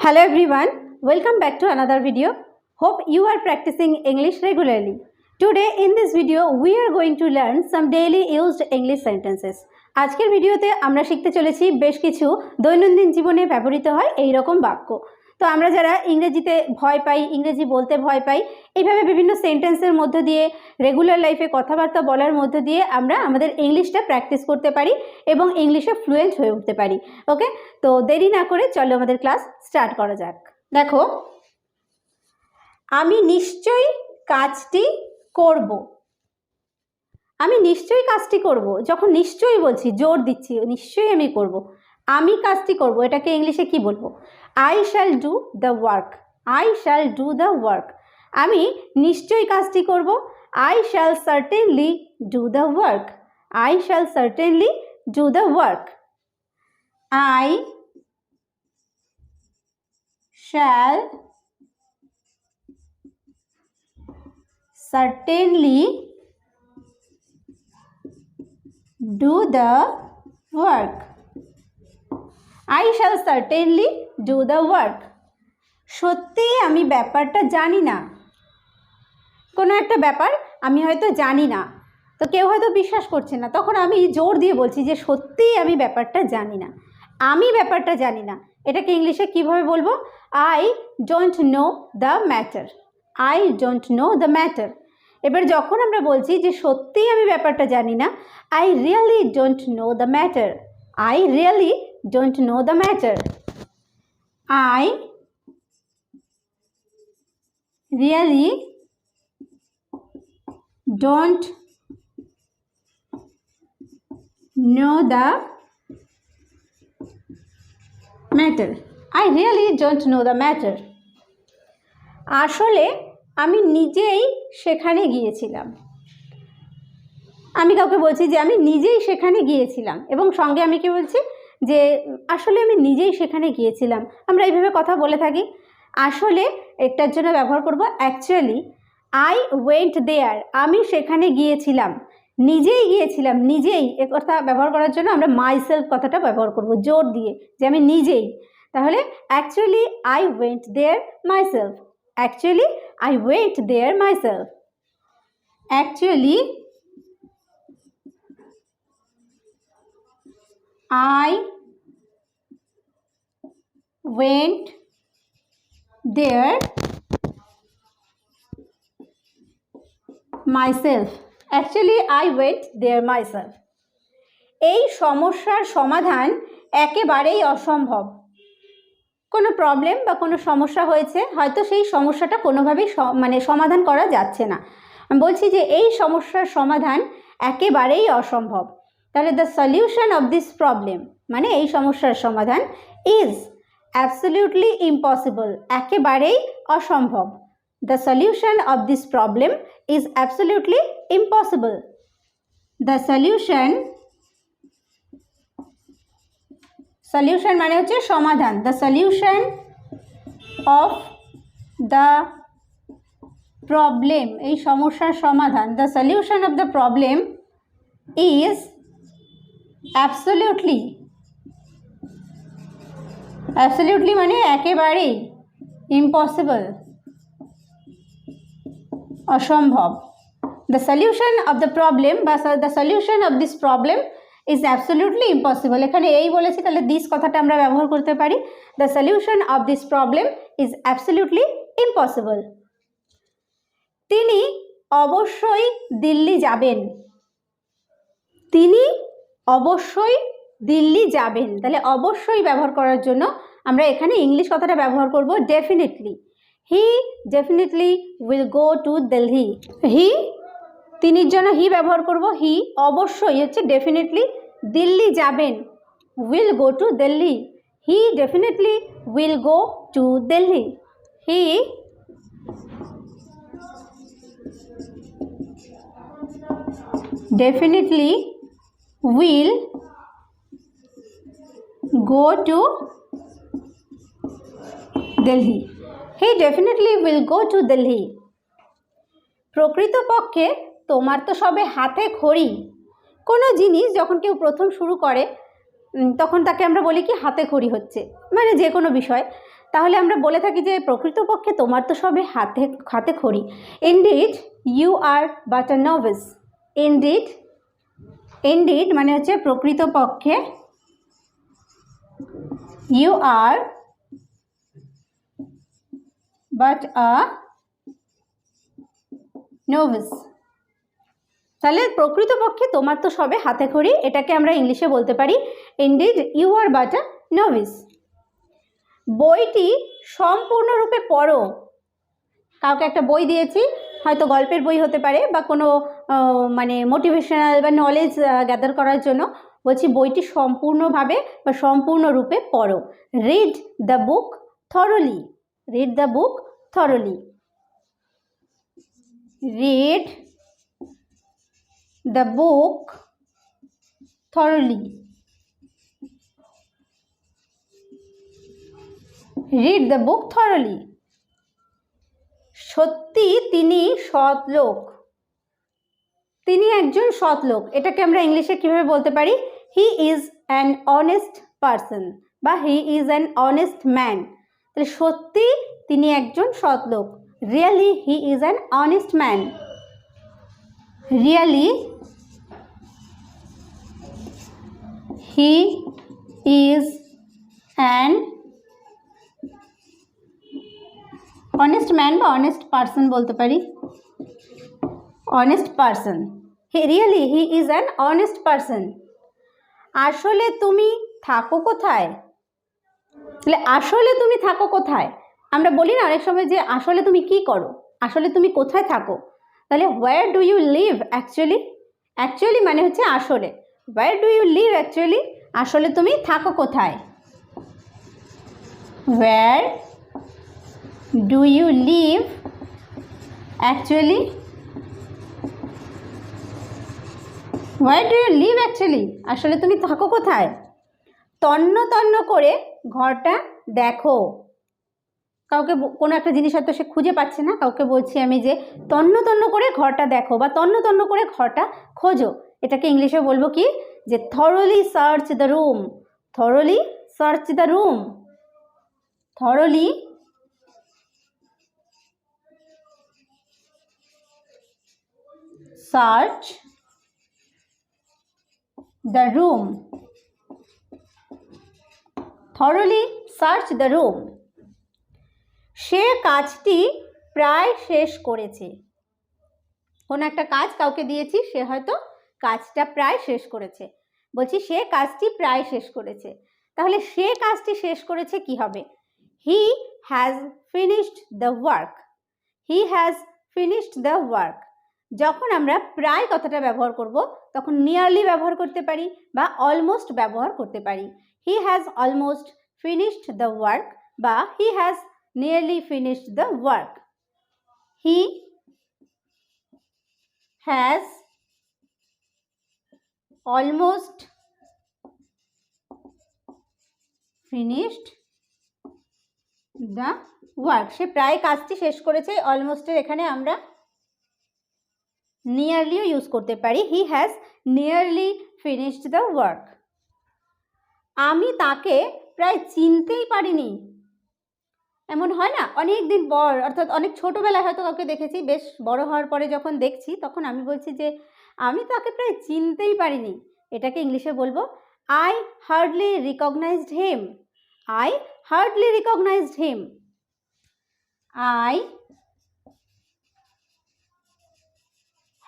Hello everyone, welcome back to another video. Hope you are practicing English regularly. Today in this video we are going to learn some daily used English sentences. আজকের ভিডিওতে আমরা শিখতে চলেছি বেশ কিছু দৈনন্দিন জীবনে ব্যবহৃত হয় এই রকম বাক্য তো আমরা যারা ইংরেজিতে ভয় পাই, ইংরেজি বলতে ভয় পাই, এইভাবে বিভিন্ন সেন্টেন্সের মধ্য দিয়ে রেগুলার লাইফে কথাবার্তা বলার মধ্য দিয়ে আমরা আমাদের ইংলিশটা প্র্যাকটিস করতে পারি এবং ইংলিশে ফ্লুয়েন্ট হয়ে উঠতে পারি ওকে তো দেরি না করে চলো আমাদের ক্লাস স্টার্ট করা যাক। দেখো, আমি নিশ্চয়ই কাজটি করব। আমি নিশ্চয়ই কাজটি করব, যখন নিশ্চয়ই বলছি, জোর দিচ্ছি, নিশ্চয়ই আমি করব। আমি কাজটি করব, এটাকে ইংলিশে কি বলব? I shall do the work I shall do the work আমি নিশ্চয়ই কাজটি করব। I shall certainly do the work I shall certainly do the work I shall certainly do the work. I shall certainly do the work সত্যিই আমি ব্যাপারটা জানি না। কোনো একটা ব্যাপার আমি হয়তো জানি না। তো কেউ হয়তো বিশ্বাস করছে না। তখন আমি জোর দিয়ে বলছি যে সত্যিই আমি ব্যাপারটা জানি না। আমি ব্যাপারটা জানি না। এটাকে ইংলিশে কীভাবে বলব? I don't know the matter I don't know the matter এবার যখন আমরা বলছি যে সত্যিই আমি ব্যাপারটা জানি না I really don't know the matter I really don't know the matter I really don't know the matter. I really don't know the matter. আসলে আমি নিজেই সেখানে গিয়েছিলাম। আমি কাউকে বলছি যে আমি নিজেই সেখানে গিয়েছিলাম এবং সঙ্গে আমি কি বলছি যে আসলে আমি নিজেই সেখানে গিয়েছিলাম। আমরা এইভাবে কথা বলে থাকি। আসলে একটার জন্য ব্যবহার করব অ্যাকচুয়ালি আই ওয়েন্ট দেয়ার আমি সেখানে গিয়েছিলাম। নিজেই গিয়েছিলাম, নিজেই। এ কথা ব্যবহার করার জন্য আমরা মাইসেলফ কথাটা ব্যবহার করব, জোর দিয়ে, যে আমি নিজেই। তাহলে actually I went there myself actually I went there myself actually I went there myself actually I wait there myself এই সমস্যার সমাধান একেবারেই অসম্ভব। কোনো প্রবলেম বা কোনো সমস্যা হয়েছে, হয়তো সেই সমস্যাটা কোনোভাবেই মানে সমাধান করা যাচ্ছে না। বলছি যে এই সমস্যার সমাধান একেবারেই অসম্ভব। তাহলে the solution of this problem মানে এই সমস্যার সমাধান ইজ অ্যাবসলিউটলি ইম্পসিবল একেবারেই অসম্ভব। The solution of this problem is absolutely impossible the solution solution মানে হচ্ছে সমাধান। The solution of the problem এই সমস্যার সমাধান। The solution of the problem is absolutely. Absolutely মানে একেবারেই impossible. অসম্ভব. The solution of the problem বা the solution of this problem is absolutely impossible এখানে এই বলেছি, তাহলে দিস কথাটা আমরা ব্যবহার করতে পারি। The solution of this problem is absolutely impossible তিনি অবশ্যই দিল্লি যাবেন। তিনি অবশ্যই দিল্লি যাবেন। তাহলে অবশ্যই ব্যবহার করার জন্য আমরা এখানে ইংলিশ কথাটা ব্যবহার করব definitely he definitely will go to Delhi he তিনির জন্য হি ব্যবহার করব। হি অবশ্যই হচ্ছে ডেফিনেটলি দিল্লি যাবেন। Will go to Delhi he definitely will go to Delhi he definitely will go to Delhi. He definitely will go to Delhi. প্রকৃতপক্ষে তোমার তো সবে হাতে খড়ি। কোনো জিনিস যখন কেউ প্রথম শুরু করে তখন তাকে আমরা বলি কি হাতে খড়ি হচ্ছে। মানে যে কোনো বিষয়। তাহলে আমরা বলে থাকি যে প্রকৃতপক্ষে তোমার তো সবে হাতে হাতে খড়ি। Indeed you are but a novice indeed indeed মানে হচ্ছে প্রকৃতপক্ষে you are but a novice তাহলে প্রকৃতপক্ষে তোমার তো সবে হাতে খড়ি, এটাকে আমরা ইংলিশে বলতে পারি indeed you are but a novice বইটি সম্পূর্ণরূপে পড়ো। কাউকে একটা বই দিয়েছি হয়তো গল্পের বই হতে পারে বা কোনো মানে মোটিভেশনাল বা নলেজ গ্যাদার করার জন্য বলছি বইটি সম্পূর্ণভাবে বা সম্পূর্ণরূপে পড়ো। Read the book thoroughly read the book thoroughly read the book thoroughly read the book thoroughly সত্যি তিনি সৎ লোক। তিনি একজন সৎ লোক। এটাকে আমরা ইংলিশে কীভাবে বলতে পারি? He is an honest person বা he is an honest man তাহলে সত্যি তিনি একজন সৎ লোক। Really he is an honest man really he is an honest man বা অনেস্ট পার্সন বলতে পারি? Honest person he really he is an honest person আসলে তুমি থাকো কোথায়? তাহলে আসলে তুমি থাকো কোথায়? আমরা বলি না অনেক সময় যে আসলে তুমি কি করো? আসলে তুমি কোথায় থাকো? তাহলে where do you live actually actually মানে হচ্ছে আসলে। Where do you live actually আসলে তুমি থাকো কোথায়? Where do you live actually why do you live actually আসলে তুমি থাকো কোথায়? তন্ন তন্ন করে ঘরটা দেখো। কাউকে কোনো একটা জিনিস হয়তো সে খুঁজে পাচ্ছে না। কাউকে বলছি আমি যে তন্ন তন্ন করে ঘরটা দেখো বা তন্ন তন্ন করে ঘরটা খোঁজো। এটাকে ইংলিশে বলব কি? যে thoroughly search the room thoroughly search the room thoroughly search the room. Thoroughly search the room. সে কাজটি প্রায় শেষ করেছে। কোনো একটা কাজ কাউকে দিয়েছি, সে হয়তো কাজটা প্রায় শেষ করেছে। বলছি, সে কাজটি প্রায় শেষ করেছে। তাহলে সে কাজটি শেষ করেছে কি হবে? He has finished the work he has finished the work যখন আমরা প্রায় কথাটা ব্যবহার করব, তখন নিয়ারলি ব্যবহার করতে পারি বা অলমোস্ট ব্যবহার করতে পারি। He has almost finished the work বা he has nearly finished the work he has almost finished the work সে প্রায় কাজটি শেষ করেছে অলমোস্টের এখানে আমরা নিয়ারলিও ইউজ করতে পারি। He has nearly finished the work আমি তাকে প্রায় চিনতেই পারিনি। এমন হয় না? অনেক দিন পর, অর্থাৎ অনেক ছোটোবেলায় হয়তো কাউকে দেখেছি, বেশ বড় হওয়ার পরে যখন দেখছি, তখন আমি বলছি যে, আমি তাকে প্রায় চিনতেই পারিনি। এটাকে ইংলিশে বলব I hardly recognised him I hardly recognised him I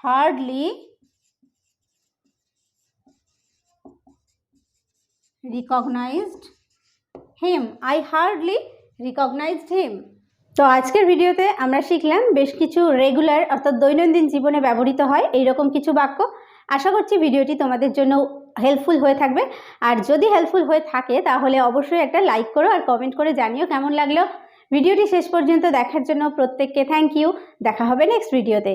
hardly recognized him. I hardly recognized him. তো আজকের ভিডিওতে আমরা শিখলাম বেশ কিছু রেগুলার অর্থাৎ দৈনন্দিন জীবনে ব্যবহৃত হয় এইরকম কিছু বাক্য। আশা করছি ভিডিওটি তোমাদের জন্য হেল্পফুল হয়ে থাকবে। আর যদি হেল্পফুল হয়ে থাকে তাহলে অবশ্যই একটা লাইক করো আর কমেন্ট করে জানিও কেমন লাগল। ভিডিওটি শেষ পর্যন্ত দেখার জন্য প্রত্যেককে থ্যাংক ইউ দেখা হবে নেক্সট ভিডিওতে